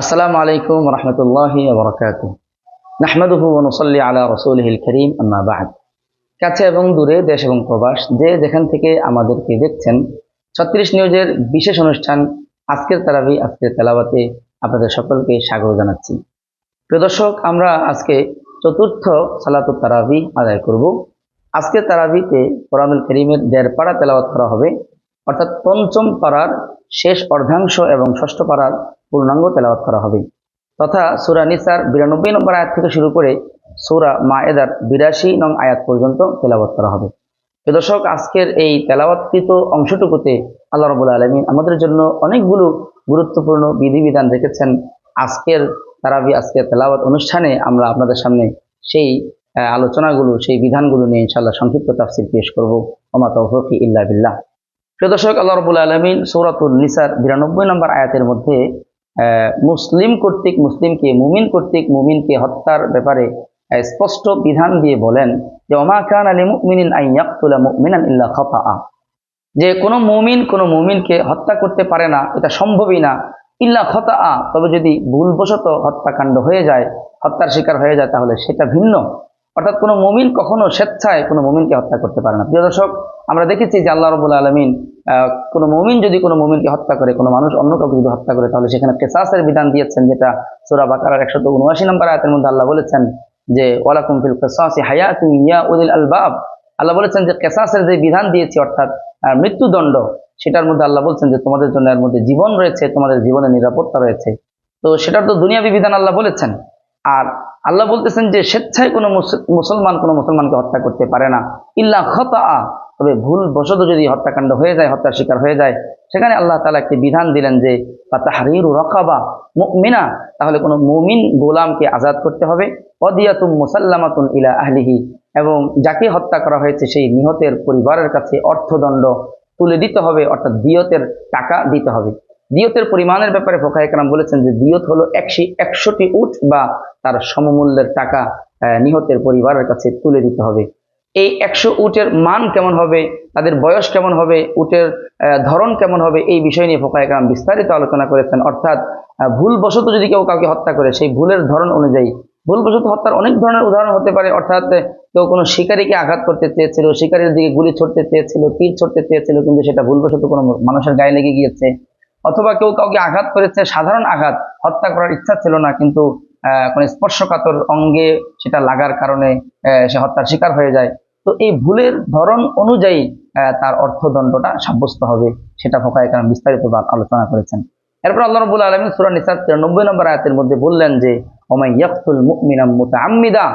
আসসালামু আলাইকুম রহমতুল্লাহ নাহমাদুহু অনুসল্লি আলা রসুলহিল করিম, আম্মা বাদ। কাছে এবং দূরে, দেশ এবং প্রবাস, যে যেখান থেকে আমাদেরকে দেখছেন, ছত্রিশ নিউজের বিশেষ অনুষ্ঠান আজকের তারাবি, আজকের তেলাবাতে আপনাদের সকলকে স্বাগত জানাচ্ছি। প্রিয় দর্শক, আমরা আজকে চতুর্থ সালাতুত তারাবি আদায় করব। আজকের তারাবিতে কোরআনুল করিমের দেড় পাড়া তেলাওয়াত করা হবে, অর্থাৎ পঞ্চম পাড়ার শেষ অর্ধাংশ এবং ষষ্ঠ পাড়ার পূর্ণাঙ্গ তেলাওয়াত করা হবে। তথা সুরা নিসার বিরানব্বই নম্বর আয়াত থেকে শুরু করে সুরা মায়েদার বিরাশি নং আয়াত পর্যন্ত তেলাওয়াত করা হবে। দর্শক, আজকের এই তেলাওয়াতকৃত অংশটুকুতে আল্লাহ রবুল্লা আলমিন আমাদের জন্য অনেকগুলো গুরুত্বপূর্ণ বিধিবিধান রেখেছেন। আজকের তারাবি, আজকের তেলাওয়াত অনুষ্ঠানে আমরা আপনাদের সামনে সেই আলোচনাগুলো, সেই বিধানগুলো নিয়ে ইনশাল্লাহ সংক্ষিপ্ত তাফসির পেশ করব। ওমা তৌফিক ইল্লা বিল্লাহ। প্রিয় দর্শক, আল্লাহ রবুল আলমিন সৌরাতুল নিসার বিরানব্বই নম্বর আয়াতের মধ্যে মুসলিম কর্তৃক, মুসলিমকে, মুমিন কর্তৃক, মুমিনকে হত্যার ব্যাপারে স্পষ্ট বিধান দিয়ে বলেন যে, ওমা খান আলী মুমিনিন আই ইয়াকতুলা মুমিনান ইল্লা খাতা যে, কোনো মুমিন, কোনো মুমিনকে হত্যা করতে পারে না, এটা সম্ভবই না। ইল্লা খতা আ তবে যদি ভুলবশত হত্যাকাণ্ড হয়ে যায়, হত্যার শিকার হয়ে যায়, তাহলে সেটা ভিন্ন। অর্থাৎ কোনো মুমিন কখনো স্বেচ্ছায় কোনো মুমিনকে হত্যা করতে পারে না। প্রিয় দর্শক, আমরা দেখেছি যে আল্লাহ রবুল আলমিন কোনো মুমিন যদি কোনো মুমিনকে হত্যা করে, কোনো মানুষ অন্য কাউকে যদি হত্যা করে, তাহলে সেখানে কেসাসের বিধান দিয়েছেন, যেটা সুরা বাকার একশত উনআশি নম্বর আয়াতের মধ্যে আল্লাহ বলেছেন যে, ওয়ালাকুম ফিল কেসাসি হায়াতু ইয়া উদিল আলবাব। আল্লাহ বলেছেন যে, কেসাসের যে বিধান দিয়েছি, অর্থাৎ মৃত্যুদণ্ড, সেটার মধ্যে আল্লাহ বলছেন যে, তোমাদের জন্য এর মধ্যে জীবন রয়েছে, তোমাদের জীবনের নিরাপত্তা রয়েছে। তো সেটার তো দুনিয়াবি বিধান আল্লাহ বলেছেন। আর আল্লাহ বলতেছেন যে, স্বেচ্ছায় কোনো মুসলমান কোনো মুসলমানকে হত্যা করতে পারে না। ইল্লা খতা তবে ভুল বশত যদি হত্যাকাণ্ড হয়ে যায়, হত্যার শিকার হয়ে যায়, সেখানে আল্লাহ তালা একটি বিধান দিলেন যে তাহারিরু রকাবা মুমিনা তাহলে কোনো মুমিন গোলামকে আজাদ করতে হবে। অদিয়াতুম মুসাল্লামাতুন ইলা আহলিহি এবং যাকে হত্যা করা হয়েছে সেই নিহতের পরিবারের কাছে অর্থদণ্ড তুলে দিতে হবে, অর্থাৎ দিয়তের টাকা দিতে হবে। দিয়তের পরিমাণের ব্যাপারে ফোকা একরাম বলেছেন যে, দিয়ত হলো একশি একশোটি উট বা তার সমমূল্যের টাকা নিহতের পরিবারের কাছে তুলে দিতে হবে। এই একশো উটের মান কেমন হবে? তাদের বয়স কেমন হবে? উটের ধরন কেমন হবে? এই বিষয় নিয়ে ফোকা একরাম বিস্তারিত আলোচনা করেছেন। অর্থাৎ ভুলবশত যদি কেউ কাউকে হত্যা করে, সেই ভুলের ধরন অনুযায়ী। ভুলবশত হত্যার অনেক ধরনের উদাহরণ হতে পারে। অর্থাৎ, কেউ কোনো শিকারীকে আঘাত করতে চেয়েছিল, শিকারীর দিকে গুলি ছড়তে চেয়েছিল, তীর ছড়তে চেয়েছিল, কিন্তু সেটা ভুলবশত কোনো মানুষের গায়ে লেগে গিয়েছে। অথবা কেউ কাউকে আঘাত করেছে, সাধারণ আঘাত, হত্যা করার ইচ্ছা ছিল না, কিন্তু কোনো স্পর্শকাতর অঙ্গে সেটা লাগার কারণে সে হত্যার শিকার হয়ে যায়। তো এই ভুলের ধরন অনুযায়ী তার অর্থদণ্ডটা সাব্যস্ত হবে, সেটা ফোকায় কারণ বিস্তারিত আলোচনা করেছেন। এরপর আল্লাহ রবুল আলমী সুরা নিসার তিরানব্বই নম্বর আয়াতের মধ্যে বললেন যে, ওমাই ইয়াকতুল মুমিনাম মুতাআম্মিদা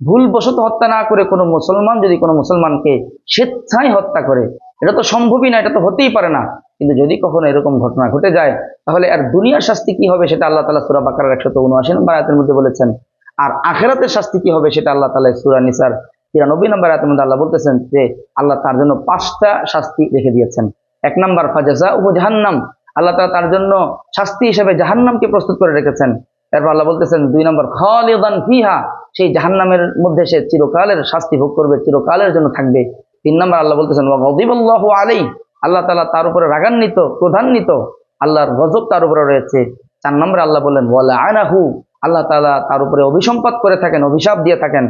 ভুলবশত হত্যা না করে কোনো মুসলমান, যদি কোনো মুসলমানকে স্বেচ্ছায় হত্যা করে, এটা তো সম্ভবই না, এটা তো হতেই পারে না। কিন্তু যদি কখনো এরকম ঘটনা ঘটে যায়, তাহলে আর দুনিয়ার শাস্তি কি হবে সেটা আল্লাহ তালা সুরা বাকার একশত উনআশি নম্বর আয়াতের মধ্যে বলেছেন। আর আখেরাতের শাস্তি কি হবে সেটা আল্লাহ তালা সুরা নিসার তিরানব্বই নম্বর আয়াতের মধ্যে আল্লাহ বলতেছেন যে, আল্লাহ তার জন্য পাঁচটা শাস্তি রেখে দিয়েছেন। এক নম্বর ফাজাজা উপ জাহান্নাম। আল্লাহ তালা তার জন্য শাস্তি হিসেবে জাহান্নামকে প্রস্তুত করে রেখেছেন। এরপর আল্লাহ বলতেছেন দুই নম্বর, খালিদান ফিহা। সেই জাহান্নামের মধ্যে সে চিরকালের শাস্তি ভোগ করবে, চিরকালের জন্য থাকবে। তিন নম্বর, আল্লাহ বলতেছেন ওয়াগদিবাল্লাহু আলাই আল্লাহ তালা তার উপরে রাগান্বিত প্রধান্বিত আল্লাহর গজব তার উপরে রয়েছে। চার নম্বরে আল্লাহ বললেন, ওয়ালা আনাহু। আল্লাহ তালা তার উপরে অভিসম্পাত করে থাকেন, অভিশাপ দিয়ে থাকেন।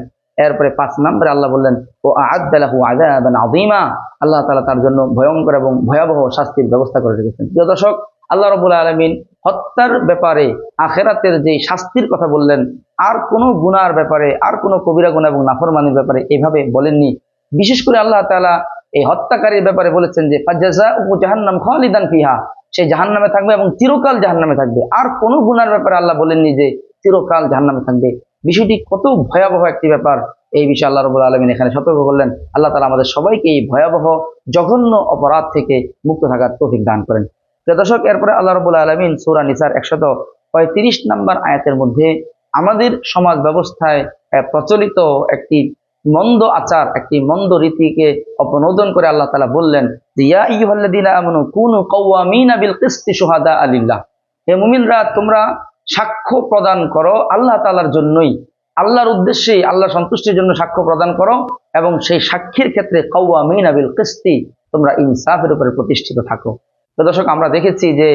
এরপরে পাঁচ নম্বরে আল্লাহ বললেন, ও আদালাহু আযীমা। আল্লাহ তালা তার জন্য ভয়ঙ্কর এবং ভয়াবহ শাস্তির ব্যবস্থা করে রেখেছেন। প্রিয় দর্শক, আল্লাহ রবুল আলমিন হত্যার ব্যাপারে, আখেরাতের যে শাস্তির কথা বললেন, আর কোনো গুনার ব্যাপারে, আর কোনো কবিরা গুণা এবং নাফরমানির ব্যাপারে এভাবে বলেননি। বিশেষ করে আল্লাহ তাআলা এই হত্যাকারীর ব্যাপারে বলেছেন যে জাহান্নাম খালিদান ফিহা সে জাহান্নামে থাকবে এবং চিরকাল জাহান্নামে থাকবে। আর কোনো গুনার ব্যাপারে আল্লাহ বলেননি যে, চিরকাল জাহান্নামে থাকবে বিষয়টি কত ভয়াবহ একটি ব্যাপার। এই বিষয়ে আল্লাহ রবুল আলমিন এখানে সতর্ক করলেন। আল্লাহ তালা আমাদের সবাইকে এই ভয়াবহ, জঘন্য অপরাধ থেকে মুক্ত থাকার তৌফিক দান করেন। প্রিয় দর্শক, এরপরে আল্লাহ রবুল আলমিন সুরা নিসার একশত পঁয়ত্রিশ নম্বর আয়াতের মধ্যে আমাদের সমাজ ব্যবস্থায় প্রচলিত একটি মন্দ আচার, একটি মন্দ রীতিকে অপনোদন করে আল্লাহ তালা বললেন যে তোমরা সাক্ষ্য প্রদান করো আল্লাহ তাআলার জন্যই। আল্লাহর উদ্দেশ্যে আল্লাহ সন্তুষ্টির জন্য সাক্ষ্য প্রদান করো এবং সেই সাক্ষীর ক্ষেত্রে কাওয়ামিনা বিল কিসতি তোমরা ইনসাফের উপরে প্রতিষ্ঠিত থাকো। তো দর্শক, আমরা দেখেছি যে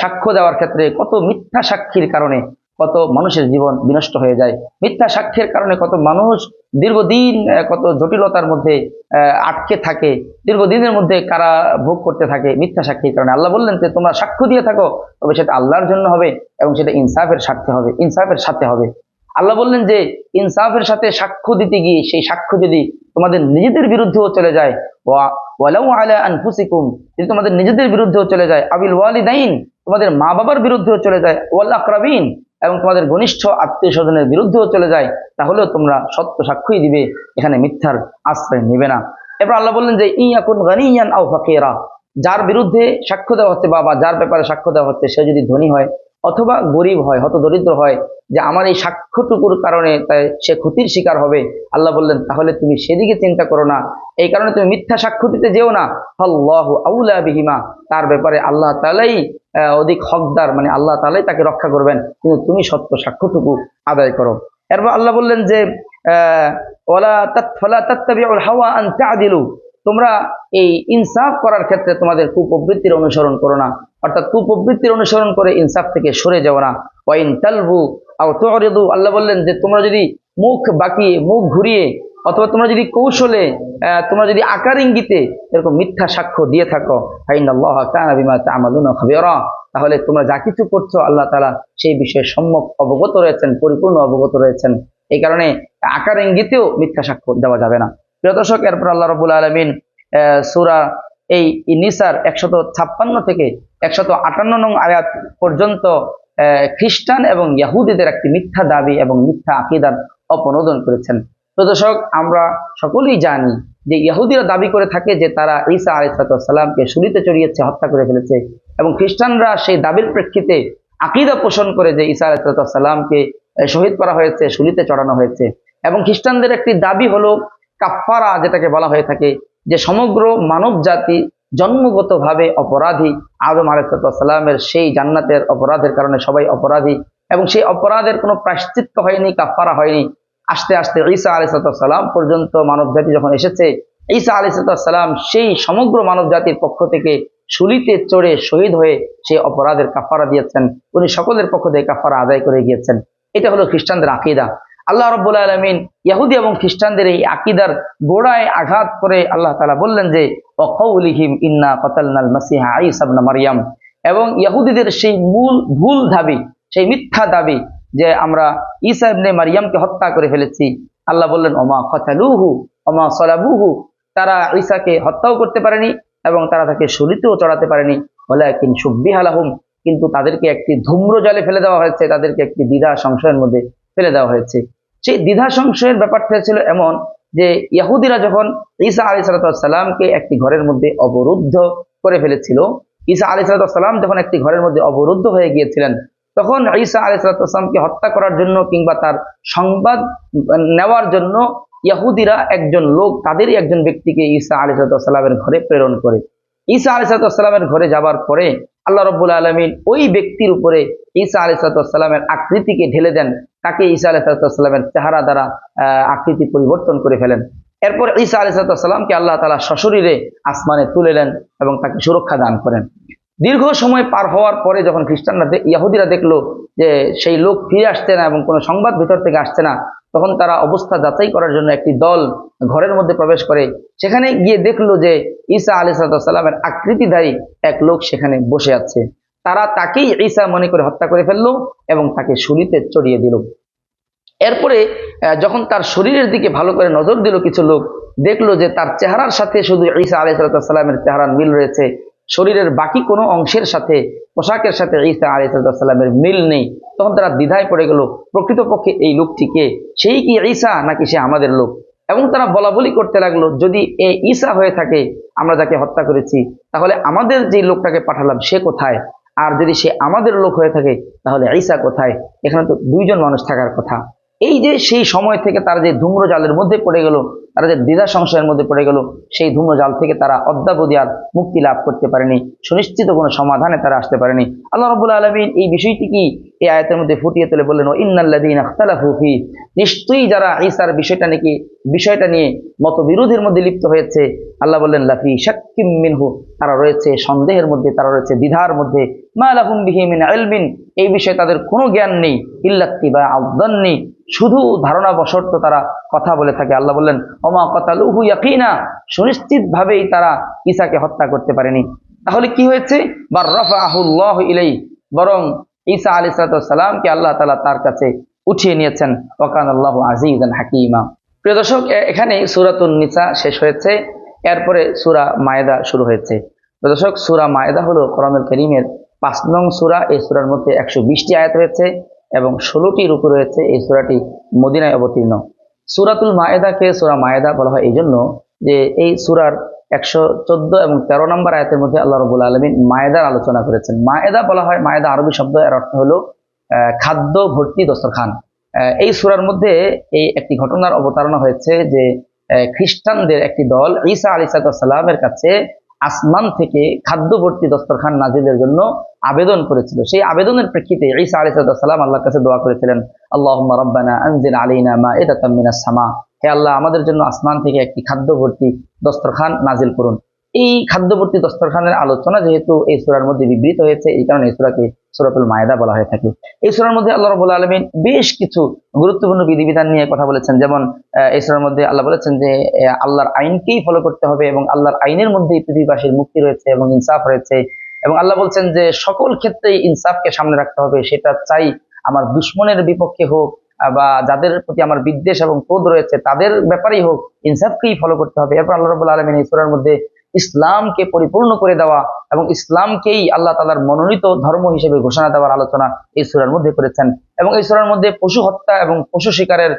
সাক্ষ্য দেওয়ার ক্ষেত্রে কত মিথ্যা সাক্ষীর কারণে কত মানুষের জীবন বিনষ্ট হয়ে যায়। মিথ্যা সাক্ষ্যের কারণে কত মানুষ দীর্ঘদিন কত জটিলতার মধ্যে আটকে থাকে, দীর্ঘদিনের মধ্যে কারা ভোগ করতে থাকে মিথ্যা সাক্ষীর কারণে। আল্লাহ বললেন যে, তোমরা সাক্ষ্য দিয়ে থাকো, তবে সেটা আল্লাহর জন্য হবে এবং সেটা ইনসাফের স্বার্থে হবে, ইনসাফের সাথে হবে। আল্লাহ বললেন যে, ইনসাফের সাথে সাক্ষ্য দিতে গিয়ে সেই সাক্ষ্য যদি তোমাদের নিজেদের বিরুদ্ধেও চলে যায় যদি তোমাদের নিজেদের বিরুদ্ধেও চলে যায়, আবিল ওয়ালিদাইন, তোমাদের মা বাবার বিরুদ্ধেও চলে যায়, ওয়াল আকরাবিন এবং তোমাদের ঘনিষ্ঠ আত্মীয় স্বজনের বিরুদ্ধেও চলে যায়, তাহলেও তোমরা সত্য সাক্ষ্যই দিবে, এখানে মিথ্যার আশ্রয় নেবে না। এবার আল্লাহ বললেন যে ইয়াকুন গানিয়ান আও ফাকিরা যার বিরুদ্ধে সাক্ষ্য দেওয়া হচ্ছে বা বা যার ব্যাপারে সাক্ষ্য দেওয়া হচ্ছে, সে যদি ধনী হয় অথবা গরিব হয় হত দরিদ্র হয়, যে আমার এই সাক্ষ্যটুকুর কারণে তাই সে ক্ষতির শিকার হবে, আল্লাহ বললেন, তাহলে তুমি সেদিকে চিন্তা করো না। এই কারণে তুমি মিথ্যা সাক্ষ্য দিতে যেও না। আল্লাহ আউলা বিহিমা তার ব্যাপারে আল্লাহ তালাই অধিক হকদার মানে আল্লাহ তালাই তাকে রক্ষা করবেন। কিন্তু তুমি সত্য সাক্ষ্যটুকু আদায় করো। এরপর আল্লাহ বললেন যে হাওয়া আন তোমরা এই ইনসাফ করার ক্ষেত্রে তোমাদের কুপ্রবৃত্তির অনুসরণ করো না। অর্থাৎ কুপ্রবৃত্তির অনুসরণ করে ইনসাফ থেকে সরে যাও না। ওয়াইন তালবু আও তুরিদু। আল্লাহ বললেন যে, তোমরা যদি মুখ বাঁকিয়ে, মুখ ঘুরিয়ে অথবা তোমরা যদি কৌশলে তোমরা যদি আকার ইঙ্গিতে এরকম মিথ্যা সাক্ষ্য দিয়ে থাকো তাহলে তোমরা যা কিছু করছ, আল্লাহ তালা সেই বিষয়ে সম্যক অবগত রয়েছেন, পরিপূর্ণ অবগত রয়েছেন। এই কারণে আকার ইঙ্গিতেও মিথ্যা সাক্ষ্য দেওয়া যাবে না। প্রিয় দর্শক, এরপর আল্লাহ রবুল আলমিন সুরা এই নিসার একশত ছাপ্পান্ন থেকে একশত আটান্ন নং আয়াত পর্যন্ত খ্রিস্টান এবং ইয়াহুদিদের একটি মিথ্যা দাবি এবং মিথ্যা আকিদার অপনোদন করেছেন। তো দর্শক, আমরা সকলেই জানি যে ইহুদিরা দাবি করে থাকে যে তারা ঈসা আলাইসালামকে শুলিতে চড়িয়েছে, হত্যা করে ফেলেছে এবং খ্রিস্টানরা সেই দাবির প্রেক্ষিতে আকিদা পোষণ করে যে ঈসা আলাইসালামকে শহীদ করা হয়েছে শুলিতে চড়ানো হয়েছে এবং খ্রিস্টানদের একটি দাবি হলো কাফারা যেটাকে বলা হয়ে থাকে, যে সমগ্র মানব জাতি জন্মগতভাবে অপরাধী। আদম আলাইসালামের সেই জান্নাতের অপরাধের কারণে সবাই অপরাধী এবং সেই অপরাধের কোনো প্রায়শ্চিত্ত হয়নি কাফারা হয়নি। আস্তে আস্তে ঈসা আলাইসালাম পর্যন্ত মানব জাতি যখন এসেছে, ঈসা আলাইসালাম সেই সমগ্র মানব জাতির পক্ষ থেকে শুলিতে চড়ে শহীদ হয়ে সেই অপরাধের কাফারা দিয়েছেন। উনি সকলের পক্ষ থেকে কাফারা আদায় করে গিয়েছেন। এটা হলো খ্রিস্টানদের আকিদা। আল্লাহ রব্বুল আলমিন ইয়াহুদি এবং খ্রিস্টানদের এই আকিদার গোড়ায় আঘাত করে আল্লাহ তালা বললেন যে অকৌলিহিম ইন্না কতালনাল মাসিহা আইসাবনা মারিয়াম। এবং ইয়াহুদিদের সেই মূল ভুল দাবি, সেই মিথ্যা দাবি যে আমরা ঈসা ইবনে মারিয়ামকে হত্যা করে ফেলেছি। আল্লাহ বললেন, ওমা কতালুহু, ওমা সলাবুহু। তারা ঈসাকে হত্যাও করতে পারেনি এবং তারা তাকে শুলিতেও চড়াতে পারেনি। ওলাকিন সুব্বিহালাহুম কিন্তু তাদেরকে একটি ধূম্র জলে ফেলে দেওয়া হয়েছে, তাদেরকে একটি দ্বিধা সংশয়ের মধ্যে ফেলে দেওয়া হয়েছে। সেই দ্বিধা সংশয়ের ব্যাপারটা ছিল এমন যে ইয়াহুদিরা যখন ঈসা আলী সালাতামকে একটি ঘরের মধ্যে অবরুদ্ধ করে ফেলেছিল, ঈসা আলী সালাতাম যখন একটি ঘরের মধ্যে অবরুদ্ধ হয়ে গিয়েছিলেন তখন ঈসা আলী সালাতামকে হত্যা করার জন্য কিংবা তার সংবাদ নেওয়ার জন্য ইয়াহুদিরা একজন লোক, তাদেরই একজন ব্যক্তিকে ঈসা আলী সালাতামের ঘরে প্রেরণ করে। ঈসা আলী সালাতামের ঘরে যাবার পরে আল্লাহ রব্বুল আলমিন ওই ব্যক্তির উপরে ঈসা আলী সালাতামের আকৃতিকে ঢেলে দেন। তাকে ঈসা আলী সালাতামের চেহারা দ্বারা আকৃতি পরিবর্তন করে ফেলেন। এরপর ঈসা আলী সালাতামকে আল্লাহ তালা সশরীরে আসমানে তুলে নেন এবং তাকে সুরক্ষা দান করেন। দীর্ঘ সময় পার হওয়ার পরে যখন খ্রিস্টানরা ইয়াহুদিরা দেখল যে সেই লোক ফিরে আসছে না এবং কোনো সংবাদ ভিতর থেকে আসছে না, তখন তারা অবস্থা যাচাই করার জন্য একটি দল ঘরের মধ্যে প্রবেশ করে। সেখানে গিয়ে দেখল যে ঈসা আলী সালামের আকৃতিধারী এক লোক সেখানে বসে আছে। তারা তাকেই ঈসা মনে করে হত্যা করে ফেলল এবং তাকে শুলিতে চড়িয়ে দিল। এরপরে যখন তার শরীরের দিকে ভালো করে নজর দিল কিছু লোক, দেখল যে তার চেহারার সাথে শুধু ঈসা আলী সালামের চেহারার মিল রয়েছে। শরীরের বাকি কোনো অংশের সাথে, পোশাকের সাথে ঈসা আলী সালামের মিল নেই। তখন তারা দ্বিধায় পড়ে গেল, প্রকৃতপক্ষে এই লোকটিকে, সেই কি ঈসা নাকি সে আমাদের লোক? এবং তারা বলা বলি করতে লাগল, যদি এ ঈসা হয়ে থাকে, আমরা যাকে হত্যা করেছি, তাহলে আমাদের যে লোকটাকে পাঠালাম, সে কোথায়? আর যদি সে আমাদের লোক হয়ে থাকে, তাহলে ঈসা কোথায়? এখানে তো দুইজন মানুষ থাকার কথা। এই যে সেই সময় থেকে তারা যে ধূম্র জালের মধ্যে পড়ে গেল, তারা যে দ্বিধা সংশয়ের মধ্যে পড়ে গেল, সেই ধূম্র জাল থেকে তারা অদ্যাবধি আর মুক্তি লাভ করতে পারেনি। সুনিশ্চিত কোনো সমাধানে তারা আসতে পারেনি। আল্লাহ রবুল্লা আলমিন এই বিষয়টি কি এই আয়াতের মধ্যে ফুটিয়ে তুলে বললেন ও ইন্নাল্লাযীনা ইখতালাফু ফি। নিশ্চয়ই যারা ঈসার বিষয়টা নাকি, বিষয়টা নিয়ে মতবিরোধের মধ্যে লিপ্ত হয়েছে, আল্লাহ বললেন, লাফি শাক্কিম মিনহু। তারা রয়েছে, সন্দেহের মধ্যে, তারা রয়েছে দ্বিধার মধ্যে। মা লাহুম বিহি মিন ইলমিন। এই বিষয়ে তাদের কোনো জ্ঞান নেই। ইল্লাত্তিবা আবদান্নি শুধু ধারণা বশর্ত তারা কথা বলে থাকে। আল্লাহ বললেন, ওমা কতালুহু ইয়াকিনা। সুনিশ্চিতভাবেই তারা ঈসাকে হত্যা করতে পারেনি। তাহলে কি হয়েছে? বা রফাহুল্লাহ ইলাই বরং ঈসা আলী সালামকে আল্লাহ তালা তার কাছে উঠিয়ে নিয়েছেন। ওকান আল্লাহ আজিজান হাকিমা। প্রিয় দর্শক এখানে সুরাতুন নিসা শেষ হয়েছে। এরপরে সুরা মায়েদা শুরু হয়েছে। প্রিয় দর্শক, সুরা মায়েদা হলো কোরআনুল করিমের পাঁচ নং সুরা। এই সুরার মধ্যে একশো বিশটি আয়াত রয়েছে এবং ষোলোটি রুকু রয়েছে এই সুরাটি মদিনায় অবতীর্ণ। সুরাতুল মায়েদাকে সুরা মায়েদা বলা হয় এই জন্য যে এই সুরার এবং তেরো নম্বর আয়াতের মধ্যে আল্লাহ রবুল আলমিন মায়েদার আলোচনা করেছেন। মায়েদা বলা হয়, মায়েদা আরবি শব্দ, এর অর্থ হলো খাদ্য ভর্তি দস্তরখান। এই সুরার মধ্যে এই একটি ঘটনার অবতারণা হয়েছে যে খ্রিস্টানদের একটি দল ঈসা আলী সালামের কাছে আসমান থেকে খাদ্য ভর্তি দস্তরখান নাজিলের জন্য আবেদন করেছিল। সেই আবেদনের প্রেক্ষিতে ঈসা আলী সালাম আল্লাহর কাছে দোয়া করেছিলেন আল্লাহ রব্বানা আনজিল আলাইনা মা মিনাস সামা। হে আল্লাহ, আমাদের জন্য আসমান থেকে একটি খাদ্য ভর্তি দস্তরখান নাজিল করুন। এই খাদ্যবর্তী দস্তরখানের আলোচনা যেহেতু এই সুরার মধ্যে বিবৃত হয়েছে, এই কারণে এই সুরাকে সুরাতুল মায়েদা বলা হয়ে থাকে। এই সুরার মধ্যে আল্লাহ রবুল্লা আলমিন বেশ কিছু গুরুত্বপূর্ণ বিধিবিধান নিয়ে কথা বলেছেন। যেমন এই সুরার মধ্যে আল্লাহ বলেছেন যে আল্লাহর আইনকেই ফলো করতে হবে এবং আল্লাহর আইনের মধ্যেই পৃথিবীবাসীর মুক্তি রয়েছে এবং ইনসাফ রয়েছে। এবং আল্লাহ বলছেন যে, সকল ক্ষেত্রেই ইনসাফকে সামনে রাখতে হবে। সেটা চাই আমার দুশ্মনের বিপক্ষে হোক বা যাদের প্রতি আমার বিদ্বেষ এবং ক্রোধ রয়েছে, তাদের ব্যাপারেই হোক, ইনসাফকেই ফলো করতে হবে। এরপর আল্লাহ রবুল্লা আলমিন এই মধ্যে ইসলামকে পরিপূর্ণ করে দেওয়া এবং ইসলামকেই আল্লাহ তালার মনোনীত ধর্ম হিসেবে ঘোষণা দেওয়ার আলোচনা এই সুরার মধ্যে করেছেন। এবং এই সুরার মধ্যে পশু হত্যা এবং পশু শিকারের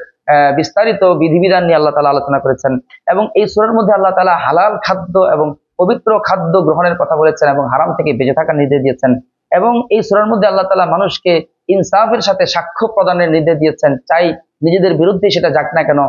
বিস্তারিত বিধিবিধান নিয়ে আল্লাহ তালা আলোচনা করেছেন। এবং এই সুরার মধ্যে আল্লাহ তালা হালাল খাদ্য এবং পবিত্র খাদ্য গ্রহণের কথা বলেছেন এবং হারাম থেকে বেঁচে থাকার নির্দেশ দিয়েছেন। এবং এই সুরার মধ্যে আল্লাহ তালা মানুষকে ইনসাফের সাথে সাক্ষ্য প্রদানের নির্দেশ দিয়েছেন। চাই নিজেদের বিরুদ্ধে সেটা যাক না কেন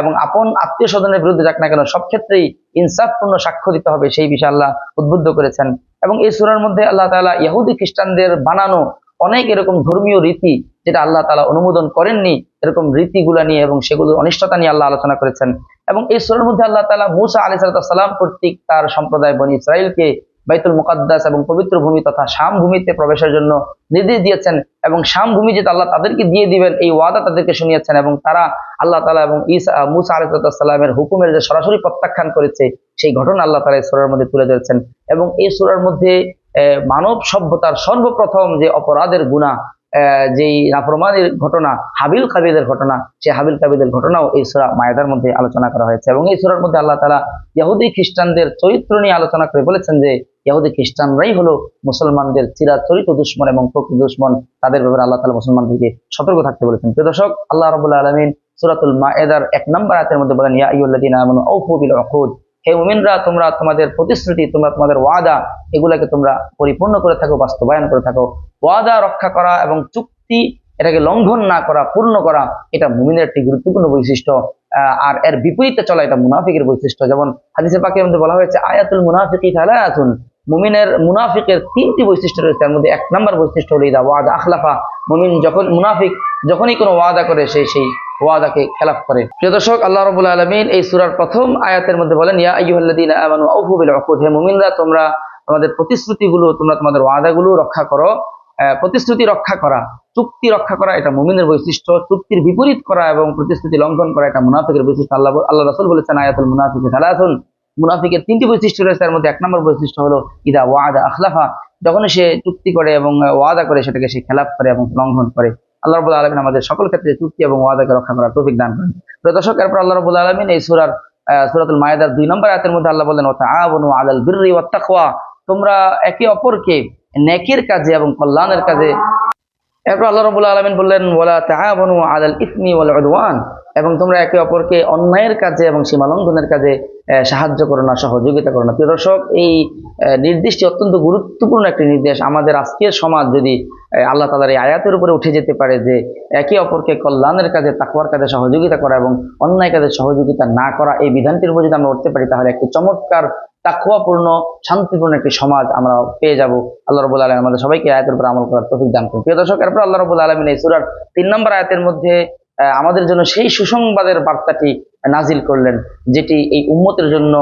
এবং আপন আত্মীয় স্বজনের বিরুদ্ধে যাক না কেন, সব ক্ষেত্রেই ইনসাফপূর্ণ সাক্ষ্য দিতে হবে সেই বিষয়ে আল্লাহ উদ্বুদ্ধ করেছেন। এবং এই সুরার মধ্যে আল্লাহ তাআলা ইহুদি খ্রিস্টানদের বানানো অনেক এরকম ধর্মীয় রীতি যেটা আল্লাহ তালা অনুমোদন করেননি, এরকম রীতিগুলা নিয়ে এবং সেগুলোর অনিষ্টতা নিয়ে আল্লাহ আলোচনা করেছেন। এবং এই সুরের মধ্যে আল্লাহ তালা মুসা আলী সালাম কর্তৃক তার সম্প্রদায় বনি ইসরায়েলকে বাইতুল মুকাদ্দাস এবং পবিত্র ভূমি তথা শাম ভূমিতে প্রবেশের জন্য নির্দেশ দিয়েছেন এবং শাম ভূমি যেটা আল্লাহ তাদেরকে দিয়ে দিবেন, এই ওয়াদা তাদেরকে শুনিয়েছেন এবং তারা আল্লাহ তালা এবং ইসা মুসা আলাইসাল্লামের হুকুমের যে সরাসরি প্রত্যাখ্যান করেছে, সেই ঘটনা আল্লাহ তালা এই সুরার মধ্যে তুলে ধরেছেন এবং এই সুরার মধ্যে মানব সভ্যতার সর্বপ্রথম যে অপরাধের গুণা যেই নাফরমানের ঘটনা, হাবিল কাবিদের ঘটনা, সেই হাবিল কাবিদের ঘটনাও এই সুরা মায়েদার মধ্যে আলোচনা করা হয়েছে এবং এই সুরার মধ্যে আল্লাহ তালা ইহুদি খ্রিস্টানদের চরিত্র নিয়ে আলোচনা করে বলেছেন যে, ইহুদি খ্রিস্টানরাই হলো মুসলমানদের চিরাচরিত দুশ্মন এবং প্রকৃত দুশ্মন। তাদের ব্যাপারে আল্লাহ তালা মুসলমানদেরকে সতর্ক থাকতে বলেছেন। প্রিয় দর্শক, আল্লাহ রবুল্লাহ আলমিন সুরাতুল মায়েদার এক নম্বর আয়াতের মধ্যে বলেন, ইয়া আইয়ুল্লাযীনা আমানু আউফু বিল উকুদ। হে মুমিনরা, তোমরা তোমাদের প্রতিশ্রুতি, তোমরা তোমাদের ওয়াদা, এগুলাকে তোমরা পরিপূর্ণ করে থাকো, বাস্তবায়ন করে থাকো। ওয়াদা রক্ষা করা এবং চুক্তি এটাকে লঙ্ঘন না করা, পূর্ণ করা, এটা মুমিনের একটি গুরুত্বপূর্ণ বৈশিষ্ট্য। আর এর বিপরীতে চলা এটা মুনাফিকের বৈশিষ্ট্য। যেমন হাদিসে পাকের মধ্যে বলা হয়েছে, আয়াতুল মুনাফিকি থালায়াতুন মুমিনের, মুনাফিকের তিনটি বৈশিষ্ট্য রয়েছে। তার মধ্যে এক নম্বর বৈশিষ্ট্য হলো, ইদা ওয়াদা আখলাফা। মুমিন যখন, মুনাফিক যখনই কোনো ওয়াদা করে, সে সেই ওয়াদাকে খেলাফ করে। প্রিয় দর্শক, আল্লাহ রাব্বুল আলামিন এই সূরার প্রথম আয়াতের মধ্যে বলেন, ইয়া আমানু উকুদ হে তোমরা তোমাদের প্রতিশ্রুতিগুলো, তোমরা তোমাদের ওয়াদাগুলো রক্ষা করো। প্রতিশ্রুতি রক্ষা করা, চুক্তি রক্ষা করা, এটা মুমিনের বৈশিষ্ট্য। চুক্তির বিপরীত করা এবং প্রতিশ্রুতি লঙ্ঘন করা, এটা মুনাফিকের বৈশিষ্ট্য। আল্লাহ আল্লাহ রাসূল বলেছেন, আয়াতুল মুনাফিকি সালাসুন মুনাফিকের তিনটি বৈশিষ্ট্য রয়েছে। তার মধ্যে এক নম্বর বৈশিষ্ট্য হলো, ইদা ওয়াদা আখলাফা যখন সে চুক্তি করে এবং ওয়াদা করে, সেটাকে সে খেলাপ করে এবং লঙ্ঘন করে। আল্লাহ রবুল্লা আলমিন আমাদের সকল ক্ষেত্রে চুক্তি এবং ওয়াদাকে রক্ষা করার তৌফিক দান করেন। তো দর্শক, এরপর আল্লাহ রবুল্লা আলমিন এই সুরার সুরাতুল মায়েদার দুই নম্বর আয়াতের মধ্যে আল্লাহ বলেন ওতা আবনু আলাল বিররি ওয়াত্তাকওয়া তোমরা একে অপরকে নেকের কাজে এবং কল্যাণের কাজে এরপর আল্লাহ রবুল্লা আলমিন বললেন ওলা তাহাবনু আলাল ইসমি ওয়াল উদওয়ান। এবং তোমরা একে অপরকে অন্যায়ের কাজে এবং সীমালঙ্ঘনের কাজে সাহায্য করো না, সহযোগিতা করো না। প্রিয় দর্শক, এই নির্দেশটি অত্যন্ত গুরুত্বপূর্ণ একটি নির্দেশ আমাদের আজকের সমাজ যদি আল্লাহ তালার এই আয়াতের উপরে উঠে যেতে পারে যে একে অপরকে কল্যাণের কাজে তাকুয়ার কাজে সহযোগিতা করা এবং অন্যায় কাজে সহযোগিতা না করা এই বিধানটির উপর যদি আমরা উঠতে পারি, তাহলে একটি চমৎকার তাকুয়াপূর্ণ শান্তিপূর্ণ একটি সমাজ আমরা পেয়ে যাব। আল্লাহ রবুল আলম আমাদের সবাইকে আয়াতের উপর আমল করার প্রতীক দান করুন। প্রিয় দর্শক, এরপর আল্লাহ রবুল আলমিন এই সুরার তিন নম্বর আয়াতের মধ্যে আমাদের জন্য সেই সুসংবাদের বার্তাটি নাজিল করলেন, যেটি এই উম্মতের জন্য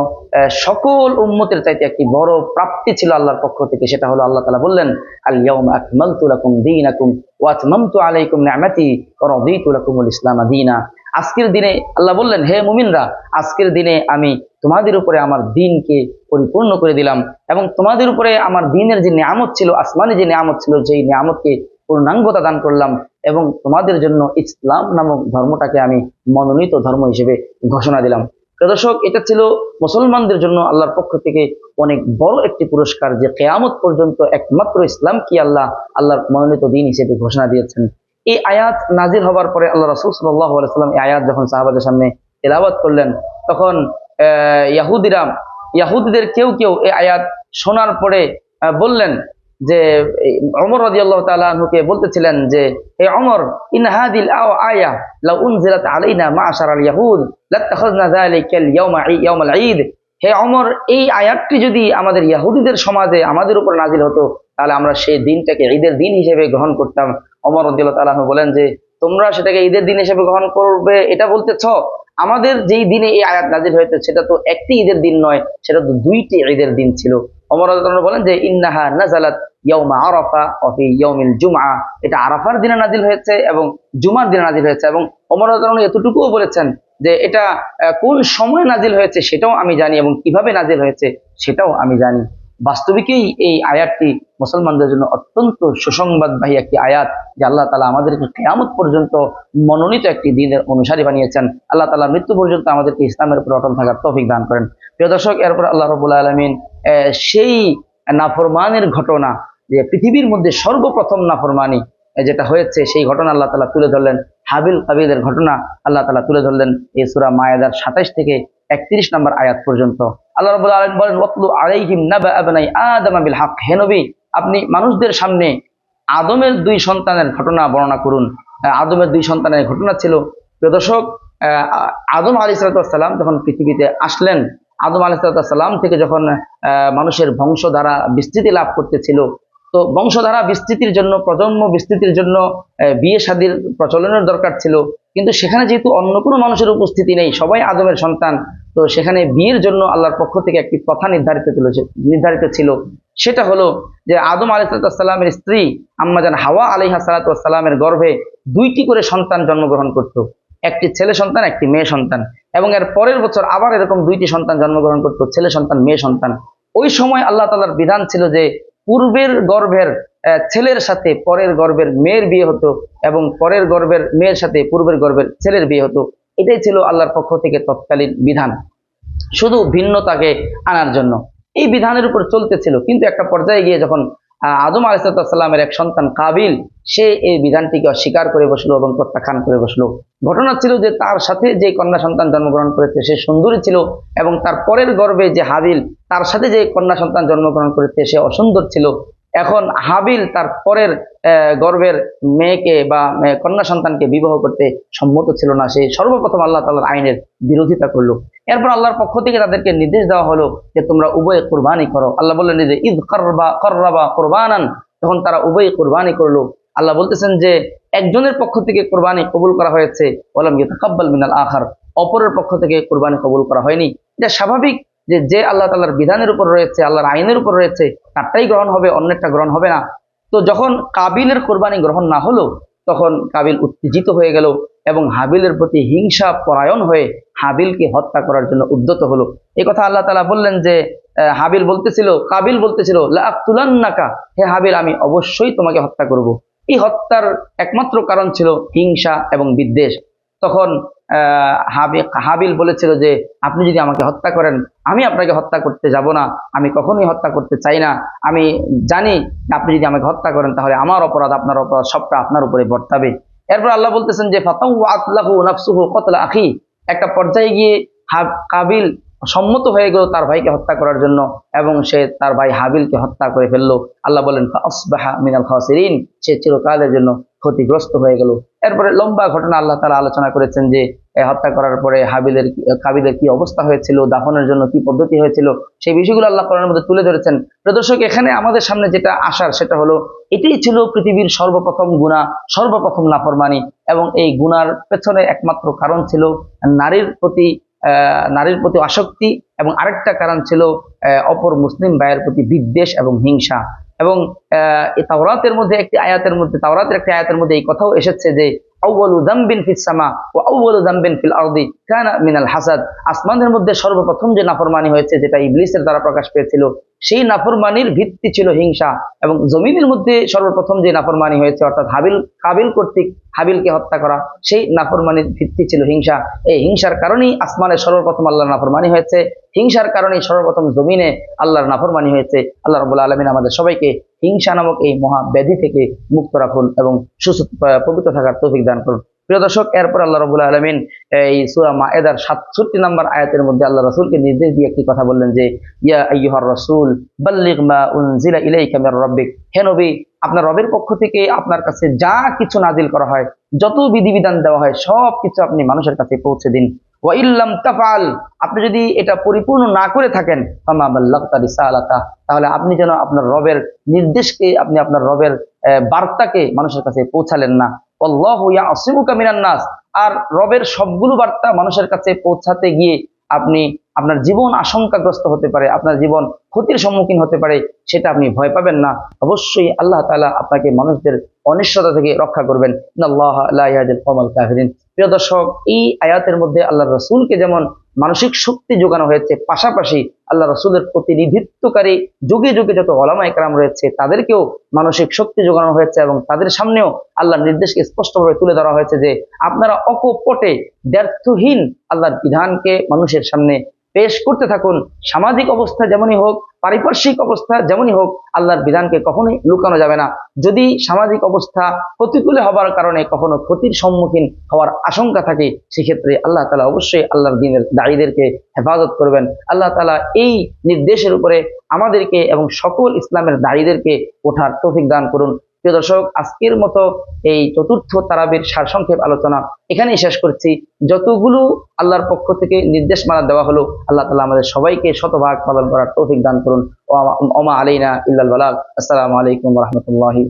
সকল উম্মতের চাইতে একটি বড় প্রাপ্তি ছিল আল্লাহর পক্ষ থেকে, সেটা হলো আল্লাহ তালা বললেন, আল ইয়াউম আকমালতু লাকুম দীনাকুম ওয়া আতমামতু আলাইকুম ইসলাম দীনা। আজকের দিনে আল্লাহ বললেন, হে মুমিনরা, আজকের দিনে আমি তোমাদের উপরে আমার দিনকে পরিপূর্ণ করে দিলাম এবং তোমাদের উপরে আমার দিনের যে নিয়ামত ছিল আসমানি যে নিয়ামত ছিল সেই নিয়ামতকে পূর্ণাঙ্গতা দান করলাম এবং তোমাদের জন্য ইসলাম নামক ধর্মটাকে আমি মনোনীত ধর্ম হিসেবে ঘোষণা দিলাম। প্রিয় দর্শক এটা ছিল মুসলমানদের জন্য আল্লাহর পক্ষ থেকে অনেক বড় একটি পুরস্কার যে কেয়ামত পর্যন্ত একমাত্র ইসলাম কি আল্লাহ আল্লাহর মনোনীত দিন হিসেবে ঘোষণা দিয়েছেন। এই আয়াত নাজির হবার পরে আল্লাহ রসুল সাল্লাম এই আয়াত যখন সাহাবাদের সামনে তেলাওয়াত করলেন তখন আহ, ইয়াহুদিরা ইয়াহুদিদের কেউ কেউ এই আয়াত শোনার পরে বললেন যে অমর রাদিয়াল্লাহু তাআলা আনহুকে বলতেছিলেন যে, হে অমর ইন হাদিল আও আয়া লাউ উনজিলাত আলাইনা মাআশার আল ইয়াহুদ, লাত্তাখাযনা হে অমর, এই আয়াতটি যদি আমাদের ইয়াহুদিদের সমাজে আমাদের উপর নাজিল হতো, তাহলে আমরা সেই দিনটাকে ঈদের দিন হিসেবে গ্রহণ করতাম। অমর তাআলা আনহু বলেন যে, তোমরা সেটাকে ঈদের দিন হিসেবে গ্রহণ করবে, এটা বলতেছ? আমাদের যেই দিনে এই আয়াত নাজিল হয়েছে, সেটা তো একটি ঈদের দিন নয়, সেটা তো দুইটি ঈদের দিন ছিল। অমর বলেন যে, ইন্নাহা নাজালাত ইয়াউমা আরাফা ওয়া ফি ইয়াউমিল জুমআ। এটা আরাফার দিনে নাজিল হয়েছে এবং জুমার দিনে নাজিল হয়েছে এবং অমর এতটুকুও বলেছেন যে, এটা কোন সময় নাজিল হয়েছে সেটাও আমি জানি এবং কীভাবে নাজিল হয়েছে সেটাও আমি জানি। বাস্তবিকই এই আয়াতটি মুসলমানদের জন্য অত্যন্ত সুসংবাদবাহী একটি আয়াত যে আল্লাহ তালা আমাদেরকে কেয়ামত পর্যন্ত মনোনীত একটি দিনের অনুসারী বানিয়েছেন। আল্লাহ তালা মৃত্যু পর্যন্ত আমাদেরকে ইসলামের উপর অটল থাকার তৌফিক দান করেন। প্রিয় দর্শক, এরপর আল্লাহ রবুল্লা আলমিন সেই নাফরমানের ঘটনা যে পৃথিবীর মধ্যে সর্বপ্রথম নাফরমানি যেটা হয়েছে সেই ঘটনা আল্লাহ তালা তুলে ধরলেন। হাবিল কাবিলের ঘটনা আল্লাহ তালা তুলে ধরলেন এই সুরা মায়াদার সাতাইশ থেকে একত্রিশ নম্বর আয়াত পর্যন্ত। আল্লাহ বলেন ওয়াতলু আলাইহিম নাবা আবনাই আদম বিল হক। হে আপনি মানুষদের সামনে আদমের দুই সন্তানের ঘটনা বর্ণনা করুন। আদমের দুই সন্তানের ঘটনা ছিল। প্রিয় দর্শক আহ, আদম আলী সালাতাম যখন পৃথিবীতে আসলেন আদম আলী সালাতাম থেকে যখন মানুষের বংশধারা বিস্তৃতি লাভ করতেছিল, তো বংশধারা বিস্তৃতির জন্য, প্রজন্ম বিস্তৃতির জন্য বিয়ে শাদীর প্রচলনের দরকার ছিল। কিন্তু সেখানে যেহেতু অন্য কোনো মানুষের উপস্থিতি নেই, সবাই আদমের সন্তান, তো সেখানে বিয়ের জন্য আল্লাহর পক্ষ থেকে একটি প্রথা নির্ধারিত নির্ধারিত ছিল। সেটা হলো যে আদম আলী সালাতামের স্ত্রী আম্মাজান হাওয়া আলিহা সালাতামের গর্ভে দুইটি করে সন্তান জন্মগ্রহণ করত। একটি ছেলে সন্তান, একটি মেয়ে সন্তান। এবং এর পরের বছর আবার এরকম দুইটি সন্তান জন্মগ্রহণ করত, ছেলে সন্তান, মেয়ে সন্তান। ওই সময় আল্লাহ তালার বিধান ছিল যে, পূর্বের গর্ভের ছেলের সাথে পরের গর্ভের মেয়ের বিয়ে হতো এবং পরের গর্ভের মেয়ের সাথে পূর্বের গর্ভের ছেলের বিয়ে হতো। এটাই ছিল আল্লাহর পক্ষ থেকে তৎকালীন বিধান। শুধু ভিন্নতাকে আনার জন্য। এই বিধানের উপর চলতেছিল। কিন্তু একটা পর্যায়ে গিয়ে যখন আদম আলিসাল্লামের এক সন্তান কাবিল সে এই বিধানটিকে অস্বীকার করে বসল এবং প্রত্যাখ্যান করে বসল। ঘটনা ছিল যে তার সাথে যে কন্যা সন্তান জন্মগ্রহণ করেছে সে সুন্দরী ছিল এবং তার পরের গর্বে যে হাবিল তার সাথে যে কন্যা সন্তান জন্মগ্রহণ করেছে সে অসুন্দর ছিল। এখন হাবিল তার পরের আহ, গর্ভের মেয়েকে বা কন্যা সন্তানকে বিবাহ করতে সম্মত ছিল না। সে সর্বপ্রথম আল্লাহ তালার আইনের বিরোধিতা করল। এরপর আল্লাহর পক্ষ থেকে তাদেরকে নির্দেশ দেওয়া হলো যে তোমরা উভয়ে কোরবানি করো। আল্লাহ বললেন যে ঈদ করবা করবা কোরবানান। তখন তারা উভয়ে কোরবানি করল, আল্লাহ বলতেছেন যে, একজনের পক্ষ থেকে কোরবানি কবুল করা হয়েছে। ওলাম ইতাকাব্বাল মিনাল আখার। অপরের পক্ষ থেকে কোরবানি কবুল করা হয়নি। এটা স্বাভাবিক যে যে আল্লাহ তাল্লাহর বিধানের উপর রয়েছে, আল্লাহর আইনের উপর রয়েছে, তারটাই গ্রহণ হবে, অন্যেরটা গ্রহণ হবে না। তো যখন কাবিলের কোরবানি গ্রহণ না হলো তখন কাবিল উত্তেজিত হয়ে গেল এবং হাবিলের প্রতি হিংসা পরায়ণ হয়ে হাবিলকে হত্যা করার জন্য উদ্যত হলো এই কথা আল্লাহ তালা বললেন যে হাবিল বলতেছিল, কাবিল বলতেছিল লাকা হে হাবিল, আমি অবশ্যই তোমাকে হত্যা করব। এই হত্যার একমাত্র কারণ ছিল হিংসা এবং বিদ্বেষ তখন হাবিল বলেছিল যে, আপনি যদি আমাকে হত্যা করেন, আমি আপনাকে হত্যা করতে যাব না। আমি কখনোই হত্যা করতে চাই না। আমি জানি আপনি যদি আমাকে হত্যা করেন, তাহলে আমার অপরাধ, আপনার অপরাধ সবটা আপনার উপরে বর্তাবে। এরপর আল্লাহ বলতেছেন যে ফাতাহু আতলাহু নাফসুহু কতলা আখি। একটা পর্যায়ে গিয়ে কাবিল সম্মত হয়ে গেল তার ভাইকে হত্যা করার জন্য এবং সে তার ভাই হাবিলকে হত্যা করে ফেলল। আল্লাহ বলেন আসবাহা মিনাল খাসিরিন সে চিরকালের জন্য ক্ষতিগ্রস্ত হয়ে গেল। এরপরে লম্বা ঘটনা আল্লাহ তালা আলোচনা করেছেন যে হত্যা করার পরে হাবিলের কাবিলের কি অবস্থা হয়েছিল, দাফনের জন্য কি পদ্ধতি হয়েছিল, সেই বিষয়গুলো আল্লাহ কোরআনের মধ্যে তুলে ধরেছেন। প্রদর্শক এখানে আমাদের সামনে যেটা আসার সেটা হলো, এটাই ছিল পৃথিবীর সর্বপ্রথম গুণা সর্বপ্রথম নাফরমানি এবং এই গুনার পেছনে একমাত্র কারণ ছিল নারীর প্রতি নারীর প্রতি আসক্তি এবং আরেকটা কারণ ছিল অপর মুসলিম ভাইয়ের প্রতি বিদ্বেষ এবং হিংসা। এবং তাওরাতের মধ্যে একটি আয়াতের মধ্যে, তাওরাতের একটি আয়াতের মধ্যে এই কথাও এসেছে যে আসমানের মধ্যে সর্বপ্রথম যে নাফরমানি হয়েছে, যেটা ইবলিসের দ্বারা প্রকাশ পেয়েছিল সেই নাফরমানির ভিত্তি ছিল হিংসা এবং জমিনের মধ্যে সর্বপ্রথম যে নাফরমানি হয়েছে, অর্থাৎ হাবিল, কাবিল কর্তৃক হাবিলকে হত্যা করা, সেই নাফরমানির ভিত্তি ছিল হিংসা। এই হিংসার কারণেই আসমানের সর্বপ্রথম আল্লাহর নাফরমানি হয়েছে। হিংসার কারণেই সর্বপ্রথম জমিনে আল্লাহর নাফরমানি হয়েছে। আল্লাহ রবুল্লা আলমিন আমাদের সবাইকে হিংসা নামক এই মহা ব্যাধি থেকে মুক্ত রাখুন এবং সুস্থ, পবিত্র থাকার তৌফিক দান করুন। প্রিয় দর্শক, এরপর আল্লাহ রবুল্লা আলমিন এই সুরা মায়েদার সাতষট্টি নম্বর আয়াতের মধ্যে আল্লাহ রসুলকে নির্দেশ দিয়ে একটি কথা বললেন যে, ইয়া আইয়ুহার রসুল, বাল্লিগ মা উনজিলা ইলাইকা মির রাব্বিক। হে নবী, আপনার রবের পক্ষ থেকে আপনার কাছে যা কিছু নাজিল করা হয়, যত বিধিবিধান দেওয়া হয় সব কিছু আপনি মানুষের কাছে পৌঁছে দিন। ওয়া ইল্লাম তাফাল আপনি যদি এটা পরিপূর্ণ না করে থাকেন তাহলে আপনি যেন আপনার রবের নির্দেশকে, আপনি আপনার রবের বার্তাকে মানুষের কাছে পৌঁছালেন না। নাস। আর রবের সবগুলো বার্তা মানুষের কাছে পৌঁছাতে গিয়ে আপনি আপনার জীবন আশঙ্কাগ্রস্ত হতে পারে, আপনার জীবন ক্ষতির সম্মুখীন হতে পারে, সেটা আপনি ভয় পাবেন না। অবশ্যই আল্লাহ তালা আপনাকে মানুষদের অনিশ্চয়তা থেকে রক্ষা করবেন। প্রিয় দর্শক, এই আয়াতের মধ্যে আল্লাহ রসুলকে যেমন মানসিক শক্তি যোগানো হয়েছে। পাশাপাশি আল্লাহ রসুলের প্রতিনিধিত্বকারী যুগে যুগে যত ওলামা একরাম রয়েছে, তাদেরকেও মানসিক শক্তি যোগানো হয়েছে এবং তাদের সামনেও আল্লাহর নির্দেশকে স্পষ্টভাবে তুলে ধরা হয়েছে যে, আপনারা অকপটে, ব্যর্থহীন আল্লাহর বিধানকে মানুষের সামনে পেশ করতে থাকুন। সামাজিক অবস্থা যেমনই হোক পারিপার্শ্বিক অবস্থা যেমনই হোক, আল্লাহর বিধানকে কখনোই লুকানো যাবে না। যদি সামাজিক অবস্থা প্রতিকূলে হবার কারণে কখনো ক্ষতির সম্মুখীন হওয়ার আশঙ্কা থাকে, সেক্ষেত্রে আল্লাহ তালা অবশ্যই আল্লাহর দিনের দায়ীদেরকে হেফাজত করবেন। আল্লাহ তালা এই নির্দেশের উপরে আমাদেরকে এবং সকল ইসলামের দায়ীদেরকে ওঠার তৌফিক দান করুন। প্রিয় দর্শক, আজকের মতো এই চতুর্থ তারাবির সারসংক্ষেপ আলোচনা এখানেই শেষ করছি। যতগুলো আল্লাহর পক্ষ থেকে নির্দেশ মানা দেওয়া হলো, আল্লাহ তালা আমাদের সবাইকে শতভাগ পালন করার তৌফিক দান করুন। ওমা আলীনা ইল্লাল বালাল। আসসালামু আলাইকুম রহমতুল্লাহি